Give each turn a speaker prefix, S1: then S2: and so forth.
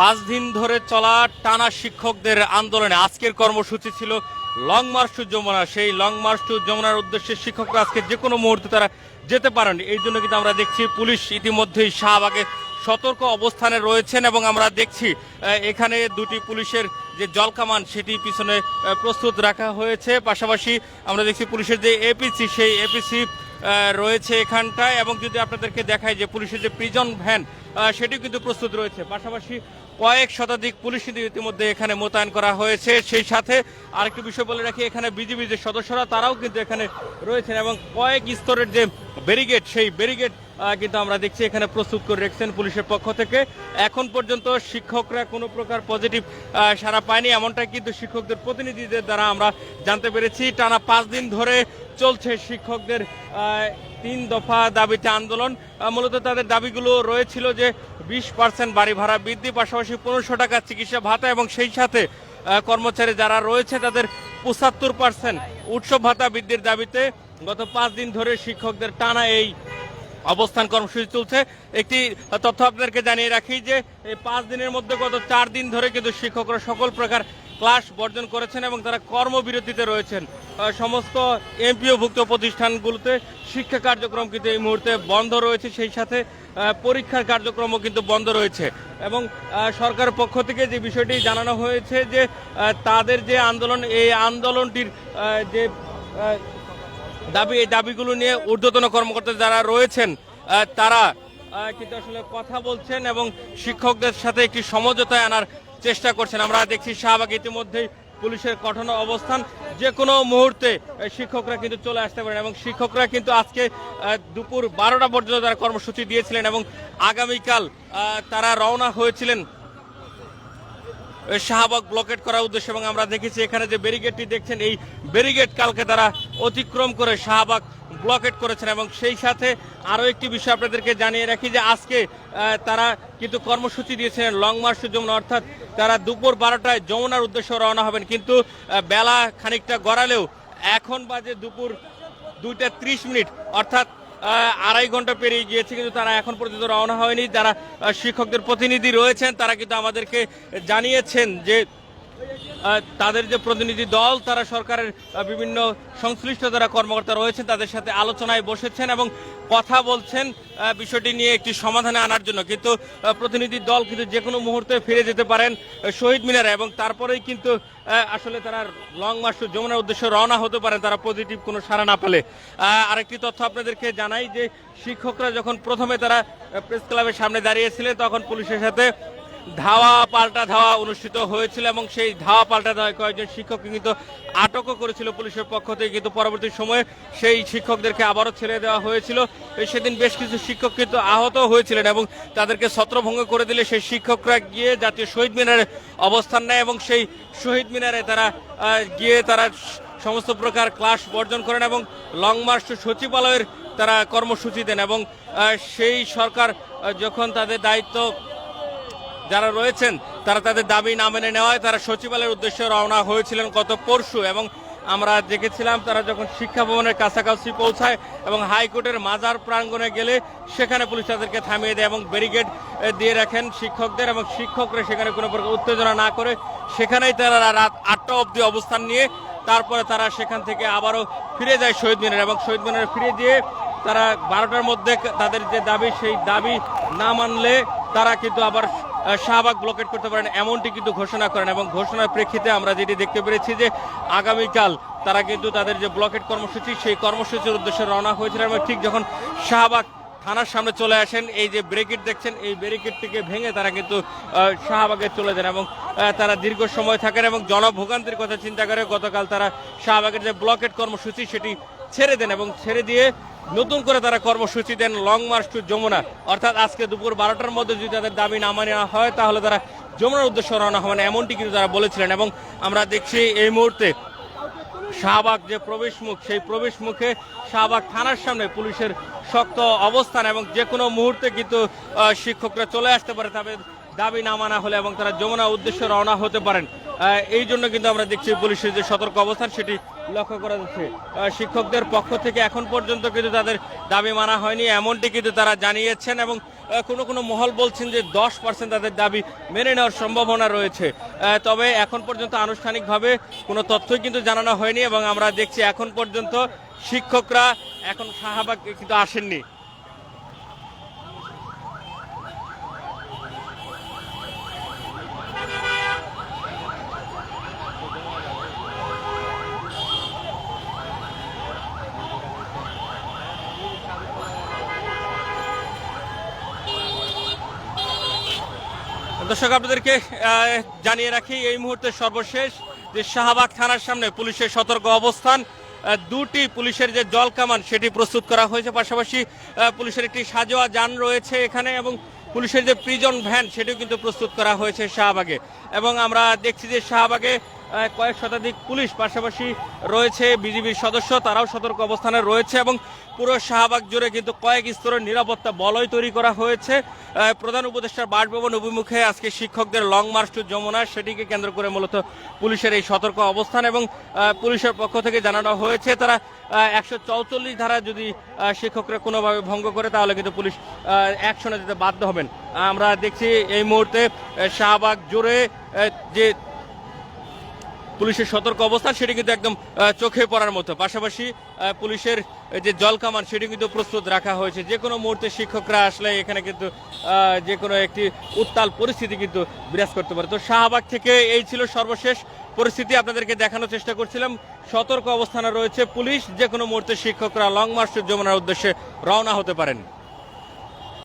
S1: পাঁচ দিন ধরে চলা টানা শিক্ষকদের আন্দোলনে আজকের কর্মসূচি ছিল লং মার্চ টু যমুনা। সেই লং মার্চ টু যমুনার উদ্দেশ্যে শিক্ষকরা আজকে যে কোনো মুহূর্তে তারা যেতে পারেন। এই জন্য কিন্তু আমরা দেখছি পুলিশ ইতিমধ্যেই শাহবাগে সতর্ক অবস্থানে রয়েছেন এবং আমরা দেখছি এখানে দুটি পুলিশের যে জলকামান, সেটি পিছনে প্রস্তুত রাখা হয়েছে। পাশাপাশি আমরা দেখছি পুলিশের যে এপিসি সেই এপিসি রয়েছে এখানটায়। এবং যদি আপনাদেরকে দেখায় যে পুলিশের যে প্রিজন ভ্যান সেটিও কিন্তু প্রস্তুত রয়েছে। পাশাপাশি কয়েক শতাধিক পুলিশ ইতিমধ্যে এখানে মোতায়েন করা হয়েছে। সেই সাথে আরেকটি বিষয় বলে রাখি, এখানে বিজিবি যে সদস্যরা, তারাও কিন্তু এখানে রয়েছেন এবং কয়েক স্তরের যে ব্যারিগেড সেই ব্যারিগেড কিন্তু আমরা দেখছি এখানে প্রস্তুত করে রেখেছেন পুলিশের পক্ষ থেকে। এখন পর্যন্ত শিক্ষকরা কোনো প্রকার পজিটিভ সারা পায়নি। এমনটা কিন্তু শিক্ষকদের প্রতিনিধিদের দ্বারা আমরা জানতে পেরেছি। টানা পাঁচ দিন ধরে চলছে শিক্ষকদের তিন দফা দাবিতে আন্দোলন। মূলত তাদের দাবিগুলো রয়েছিল যে বিশ পার্সেন্ট বাড়ি ভাড়া বৃদ্ধি, পাশাপাশি পনেরোশো টাকা চিকিৎসা ভাতা এবং সেই সাথে কর্মচারী যারা রয়েছে তাদের পঁচাত্তর পার্সেন্ট উৎসব ভাতা বৃদ্ধির দাবিতে গত পাঁচ দিন ধরে শিক্ষকদের টানা এই অবস্থান কর্মসূচি চলছে। একটি তথ্য আপনাদেরকে জানিয়ে রাখি যে, এই পাঁচ দিনের মধ্যে গত চার দিন ধরে কিন্তু শিক্ষকরা সকল প্রকার ক্লাস বর্জন করেছেন এবং তারা কর্মবিরতিতে রয়েছেন। সমস্ত এমপিওভুক্ত প্রতিষ্ঠানগুলোতে শিক্ষা কার্যক্রম কিন্তু এই মুহূর্তে বন্ধ রয়েছে। সেই সাথে পরীক্ষার কার্যক্রমও কিন্তু বন্ধ রয়েছে। এবং সরকারের পক্ষ থেকে যে বিষয়টি জানানো হয়েছে যে তাদের যে আন্দোলন, এই আন্দোলনটির যে দাবি, এই দাবিগুলো নিয়ে ঊর্ধ্বতন কর্মকর্তা যারা রয়েছেন তারা কিন্তু আসলে কথা বলছেন এবং শিক্ষকদের সাথে একটি সমঝোতায় আনার চেষ্টা করছেন। আমরা দেখছি শাহবাগ ইতিমধ্যেই পুলিশের কঠোর অবস্থান। যে কোনো মুহূর্তে শিক্ষকরা কিন্তু চলে আসতে পারেন এবং শিক্ষকরা কিন্তু আজকে দুপুর বারোটা পর্যন্ত তারা কর্মসূচি দিয়েছিলেন এবং আগামীকাল তারা রওনা হয়েছিলেন। শাহবাগ ব্লকেট করার উদ্দেশ্যে এবং আমরা দেখেছি এখানে যে ব্যারিগেডটি দেখছেন, এই ব্যারিগেড কালকে তারা অতিক্রম করে শাহবাগ ব্লকেট করেছেন এবং সেই সাথে আরও একটি বিষয় আপনাদেরকে জানিয়ে রাখি যে আজকে তারা কিন্তু কর্মসূচি দিয়েছিলেন লং মার্চ যমুনা অর্থাৎ তারা দুপুর বারোটায় যমুনার উদ্দেশ্যে রওনা হবেন। কিন্তু বেলা খানিকটা গড়ালেও এখন বাজে দুপুর দুইটা ত্রিশ মিনিট, অর্থাৎ আড়াই ঘণ্টা পেরিয়ে গিয়েছে, কিন্তু তারা এখন পর্যন্ত রওনা হয়নি। যারা শিক্ষকদের প্রতিনিধি রয়েছেন, তারা কিন্তু আমাদেরকে জানিয়েছেন যে তাদের যে প্রতিনিধি দল, তারা সরকারের বিভিন্ন সংশ্লিষ্ট যারা কর্মকর্তা রয়েছেন, তাদের সাথে আলোচনায় বসেছেন এবং কথা বলছেন বিষয়টি নিয়ে একটি সমাধানে আনার জন্য। কিন্তু প্রতিনিধি দল কিন্তু যে কোনো মুহূর্তে ফিরে যেতে পারেন শহীদ মিনারে এবং তারপরেই কিন্তু আসলে তারা লং মার্চ যমুনার উদ্দেশ্যে রওনা হতে পারেন, তারা পজিটিভ কোনো সাড়া না পেলে। আরেকটি তথ্য আপনাদেরকে জানাই যে, শিক্ষকরা যখন প্রথমে তারা প্রেস ক্লাবের সামনে দাঁড়িয়েছিলেন, তখন পুলিশের সাথে ধাওয়া পাল্টা ধাওয়া অনুষ্ঠিত হয়েছিল এবং সেই ধাওয়া পাল্টা ধাওয়ায় কয়েকজন শিক্ষককে কিন্তু আটকও করেছিল পুলিশের পক্ষ থেকে। কিন্তু পরবর্তী সময়ে সেই শিক্ষকদেরকে আবারও ছেড়ে দেওয়া হয়েছিল। সেদিন বেশ কিছু শিক্ষক কিন্তু আহত হয়েছিলেন এবং তাদেরকে ছত্রভঙ্গ করে দিলে সেই শিক্ষকরা গিয়ে জাতীয় শহীদ মিনারে অবস্থান নেয় এবং সেই শহীদ মিনারে তারা গিয়ে তারা সমস্ত প্রকার ক্লাস বর্জন করেন এবং লং মার্চ সচিবালয়ের তারা কর্মসূচি দেন এবং সেই সরকার যখন তাদের দায়িত্ব যারা রয়েছেন, তারা তাদের দাবি না মেনে নেওয়ায় তারা সচিবালয়ের উদ্দেশ্যে রওনা হয়েছিলেন গত পরশু এবং আমরা দেখেছিলাম তারা যখন শিক্ষা ভবনের কাছাকাছি পৌঁছায় এবং হাইকোর্টের মাজার প্রাঙ্গণে গেলে সেখানে পুলিশ তাদেরকে থামিয়ে দেয় এবং ব্যারিকেড দিয়ে রাখেন শিক্ষকদের এবং শিক্ষকরা সেখানে কোনো প্রকার উত্তেজনা না করে সেখানেই তারা রাত আটটা অবধি অবস্থান নিয়ে তারপরে তারা সেখান থেকে আবারও ফিরে যায় শহীদ মিনার এবং শহীদ মিনারে ফিরে দিয়ে তারা বারোটার মধ্যে তাদের যে দাবি, সেই দাবি না মানলে তারা কিন্তু আবার শাহবাগ ব্লকেট করতে পারেন এমনটি কিন্তু ঘোষণা করেন এবং ঘোষণার প্রেক্ষিতে আমরা যেটি দেখতে পেরেছি যে আগামীকাল তারা কিন্তু তাদের যে ব্লকেট কর্মসূচি, সেই কর্মসূচির উদ্দেশ্যে রওনা হয়েছিলেন এবং ঠিক যখন শাহবাগ থানার সামনে চলে আসেন, এই যে ব্রেকেট দেখছেন, এই ব্রেকেট থেকে ভেঙে তারা কিন্তু শাহবাগে চলে যান এবং তারা দীর্ঘ সময় থাকেন এবং জনভোগান্তির কথা চিন্তা করে গতকাল তারা শাহবাগের যে ব্লকেট কর্মসূচি, সেটি ছেড়ে দেন এবং ছেড়ে দিয়ে নতুন করে তারা কর্মসূচি দেন লং মার্চ টু যমুনা। অর্থাৎ আজকে দুপুর বারোটার মধ্যে যদি তাদের দাবি না মানে হয়, তাহলে তারা যমুনার উদ্দেশ্যে রওনা হবেন, এমনটি কিন্তু তারা বলেছিলেন। এবং আমরা দেখছি এই মুহূর্তে শাহবাগ যে প্রবেশ মুখ, সেই প্রবেশ মুখে শাহবাগ থানার সামনে পুলিশের শক্ত অবস্থান এবং যে কোনো মুহূর্তে কিন্তু শিক্ষকরা চলে আসতে পারে তাদের দাবি না মানা হলে এবং তারা যমুনা উদ্দেশ্যে রওনা হতে পারেন। এই জন্য কিন্তু আমরা দেখছি পুলিশের যে সতর্ক অবস্থান, সেটি লক্ষ্য করা যাচ্ছে। শিক্ষকদের পক্ষ থেকে এখন পর্যন্ত কিন্তু তাদের দাবি মানা হয়নি, এমনটি কিন্তু তারা জানিয়েছেন এবং কোনো কোনো মহল বলছেন যে দশ পার্সেন্ট তাদের দাবি মেনে নেওয়ার সম্ভাবনা রয়েছে। তবে এখন পর্যন্ত আনুষ্ঠানিকভাবে কোনো তথ্যই কিন্তু জানানো হয়নি এবং আমরা দেখছি এখন পর্যন্ত শিক্ষকরা এখন শাহবাগ কিন্তু আসেননি। দর্শক, আপনাদেরকে জানিয়ে রাখি, এই মুহূর্তে সর্বশেষ যে শাহবাগ থানার সামনে পুলিশের সতর্ক অবস্থান দুটি পুলিশের যে জল কামান, সেটি প্রস্তুত করা হয়েছে। পাশাপাশি পুলিশের একটি সাজোয়া যান রয়েছে এখানে এবং পুলিশের যে প্রিজন ভ্যান সেটিও কিন্তু প্রস্তুত করা হয়েছে শাহবাগে। এবং আমরা দেখছি যে শাহবাগে কয়েক শতাধিক পুলিশ পাশাপাশি রয়েছে বিজিবির সদস্য, তারাও সতর্ক অবস্থানে রয়েছে এবং পুরো শাহবাগ জুড়ে কিন্তু কয়েক স্তরের নিরাপত্তা বলয় তৈরি করা হয়েছে। প্রধান উপদেষ্টার বাসভবন অভিমুখে আজকে শিক্ষকদের লং মার্চ টু যমুনা, সেটিকে কেন্দ্র করে মূলত পুলিশের এই সতর্ক অবস্থান এবং পুলিশের পক্ষ থেকে জানানো হয়েছে, তারা একশো চৌচল্লিশ ধারা যদি শিক্ষকরা কোনোভাবে ভঙ্গ করে, তাহলে কিন্তু পুলিশ অ্যাকশনে যেতে বাধ্য হবেন। আমরা দেখছি এই মুহূর্তে শাহবাগ জুড়ে যে পুলিশের সতর্ক অবস্থান, সেটি কিন্তু একদম চোখে পড়ার মতো। পাশাপাশি পুলিশের যে জলকামান সেটি কিন্তু প্রস্তুত রাখা হয়েছে। যে কোনো মুহূর্তে শিক্ষকরা আসলে এখানে কিন্তু যে কোনো একটি উত্তাল পরিস্থিতি কিন্তু বিরাজ করতে পারে। তো শাহবাগ থেকে এই ছিল সর্বশেষ পরিস্থিতি। আপনাদেরকে দেখানোর চেষ্টা করছিলাম। সতর্ক অবস্থানে রয়েছে পুলিশ। যে কোনো মুহূর্তে শিক্ষকরা লং মার্চ যমুনার উদ্দেশ্যে রওনা হতে পারেন।